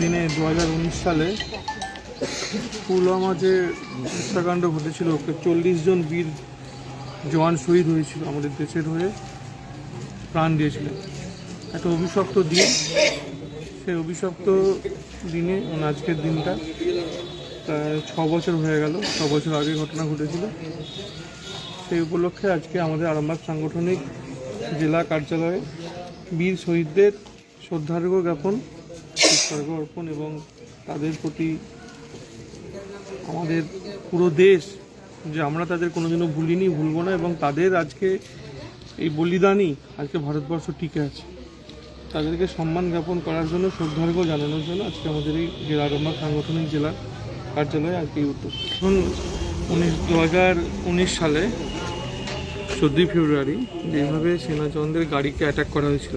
দিনে দু হাজার উনিশ সালে পুলওয়ামা যে হত্যাকাণ্ড ঘটেছিল চল্লিশ জন বীর জওয়ান শহীদ হয়েছিল, আমাদের দেশের হয়ে প্রাণ দিয়েছিলেন। একটা অভিশপ্ত দিন। সেই অভিশপ্ত দিনে মানে আজকের দিনটা, প্রায় ছ বছর হয়ে গেল, ছ বছর আগে ঘটনা ঘটেছিল। সেই উপলক্ষে আজকে আমাদের আরামবাগ সাংগঠনিক জেলা কার্যালয়ে বীর শহীদদের শ্রদ্ধার্ঘ্য জ্ঞাপন উৎসর্গ অর্পণ এবং তাদের প্রতি আমাদের পুরো দেশ যে আমরা তাদের কোনোদিনও ভুলিনি, ভুলবো না এবং তাদের আজকে এই বলিদানই আজকে ভারতবর্ষ টিকে আছে। তাদেরকে সম্মান জ্ঞাপন করার জন্য, শ্রদ্ধার্ঘ্য জানানোর জন্য আজকে আমাদের এই জেলা আরামবাগ সাংগঠনিক জেলা কার্যালয়ে আজকে এই উদ্যোগ। উনিশ দু সালে চোদ্দোই ফেব্রুয়ারি যেভাবে সেনা জওয়ানদের গাড়িকে অ্যাটাক করা হয়েছিল।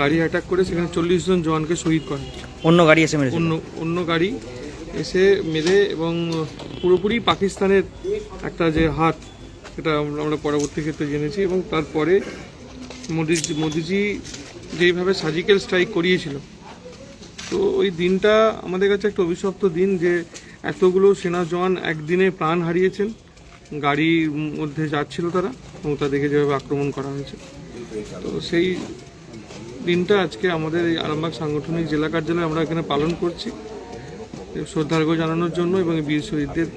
গাড়ি অ্যাটাক করে সেখানে চল্লিশ জন জওয়ানকে শহীদ করা হয়েছে। অন্য গাড়ি এসে মেরেছে অন্য অন্য গাড়ি এসে মেরে এবং পুরোপুরি পাকিস্তানের একটা যে হাত সেটা আমরা পরবর্তী ক্ষেত্রে জেনেছি এবং তারপরে মোদি মোদিজি যেইভাবে সার্জিক্যাল স্ট্রাইক করিয়েছিল। তো ওই দিনটা আমাদের কাছে একটা অভিশপ্ত দিন যে এতগুলো সেনা জওয়ান একদিনে প্রাণ হারিয়েছেন। গাড়ির মধ্যে যাচ্ছিল তারা। এবং তাদেরকে যেভাবে আক্রমণ করা হয়েছে। তো সেই দিনটা আজকে আমাদের এই আরামবাগ সাংগঠনিক জেলা কার্যালয়ে আমরা এখানে পালন করছি। শ্রদ্ধার্ঘ্য জানানোর জন্য এবং বীর শহীদদের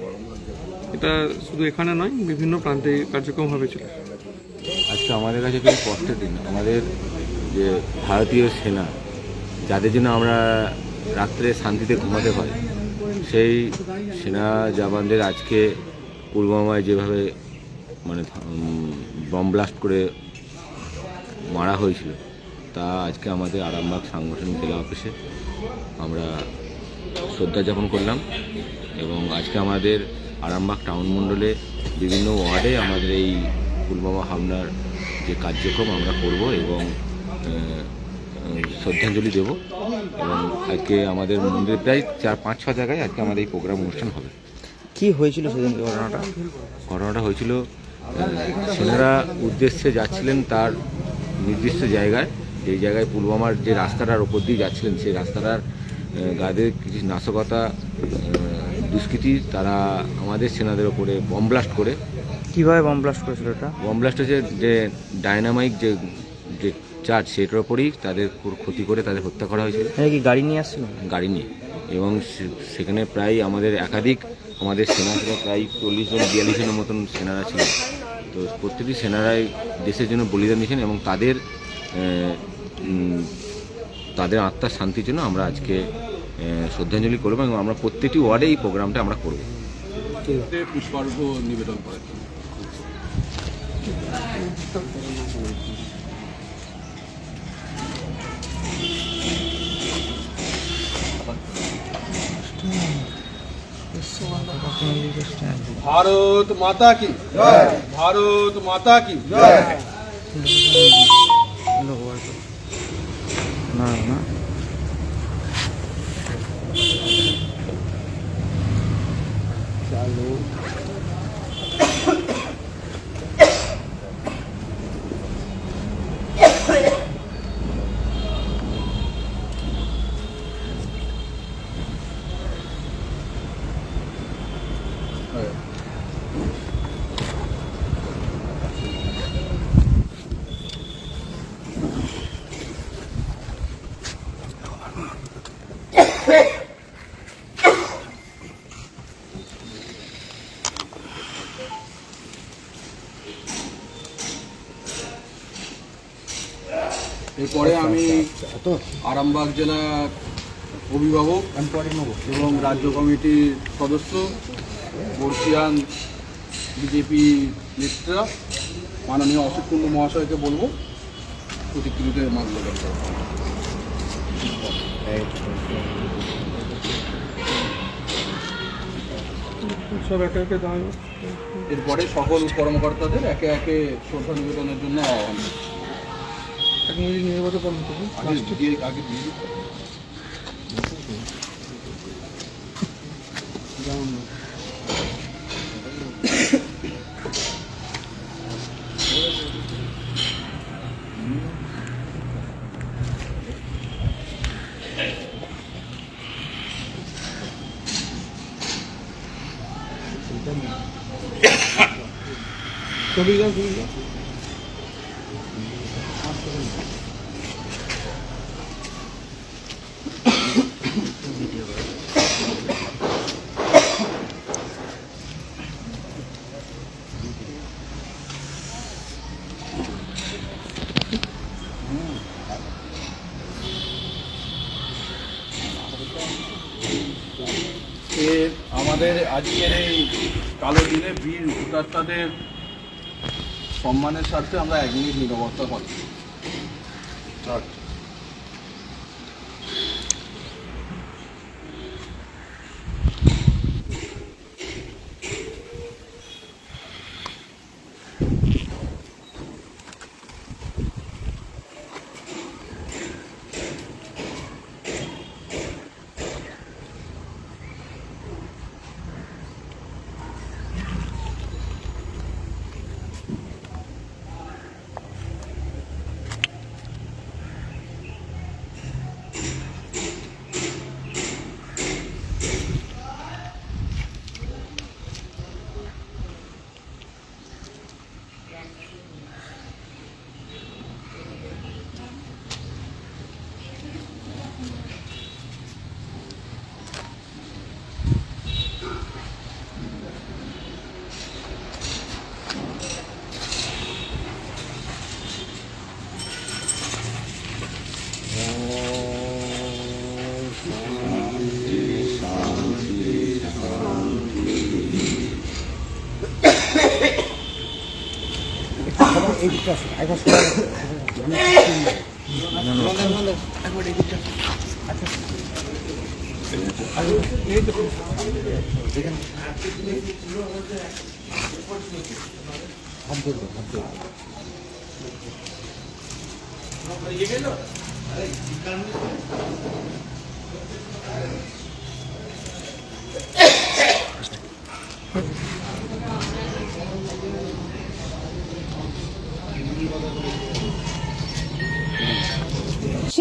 এটা শুধু এখানে নয়, বিভিন্ন প্রান্তে কার্যক্রম হবে চলে। আজকে আমাদের কাছে খুবই কষ্টের দিন। আমাদের যে ভারতীয় সেনা, যাদের জন্য আমরা রাত্রে শান্তিতে ঘুমাতে পারি সেই সেনা জওয়ানদের আজকে পুলওয়ামায় যেভাবে মানে বম ব্লাস্ট করে মারা হয়েছিল। তা আজকে আমাদের আরামবাগ সাংগঠনিক জেলা অফিসে আমরা শ্রদ্ধা যাপন করলাম এবং আজকে আমাদের আরামবাগ টাউন মণ্ডলে বিভিন্ন ওয়ার্ডে আমাদের এই পুলবামা হামলার যে কার্যক্রম আমরা করব এবং শ্রদ্ধাঞ্জলি দেব এবং আজকে আমাদের মন্দিরে প্রায় চার পাঁচ ছ জায়গায় আজকে আমাদের এই প্রোগ্রাম অনুষ্ঠান হবে। কি হয়েছিল সেদিন ঘটনাটা? ঘটনাটা হয়েছিল সেনারা উদ্দেশ্যে যাচ্ছিলেন তার নির্দিষ্ট জায়গায়। এই জায়গায় পুলওয়ামার যে রাস্তাটার ওপর দিয়ে যাচ্ছিলেন সেই রাস্তাটার গাদের কিছু নাশকতা দুষ্কৃতী তারা আমাদের সেনাদের ওপরে বম ব্লাস্ট করে। কীভাবে বম ব্লাস্ট করেছিল ওটা? বম ব্লাস্ট হচ্ছে যে ডায়নামাইক যে যে চার্জ সেটার ওপরেই তাদের ক্ষতি করে তাদের হত্যা করা হয়েছিল। কি গাড়ি নিয়ে আসছিল? গাড়ি নিয়ে। এবং সেখানে প্রায় আমাদের একাধিক আমাদের সেনা ছিল প্রায় চল্লিশ জন, বিয়াল্লিশ জনের মতন সেনারা ছিল। তো প্রত্যেকটি সেনারাই দেশের জন্য বলিদান দিয়েছেন এবং তাদের তাদের আত্মার শান্তির জন্য আমরা আজকে শ্রদ্ধাঞ্জলি করব এবং আমরা প্রত্যেকটি ওয়ার্ডে এই প্রোগ্রামটা আমরা করব। পুষ্পার্ঘ নিবেদন করেন ভারত মাতা কি? ভারত মাতা কি? না না। এরপরে আমি আরামবাগ জেলার অভিভাবক এবং রাজ্য কমিটির সদস্য, বর্ষিয়ান বিজেপি নেতা মাননীয় অশোক কুন্ডু মহাশয়কে বলব প্রতিক্রিয়াতে মানবন্ধন করার জন্য। সব একে একে দাঁড়ানো এরপরে সকল কর্মকর্তাদের একে একে শ্রদ্ধা নিবেদনের জন্য আহ্বান। এক মিনিট নির্বাচন করুন আগে দিয়ে আগে দিয়ে। দাও ছবি দাও এ আমাদের আজকের এই কালো দিনে বীর হুতাত্মাদের সম্মানের স্বার্থে আমরা এক মিনিট নিরবতা পাচ্ছি। ये गए लो अरे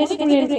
রেস্টুরেন্টে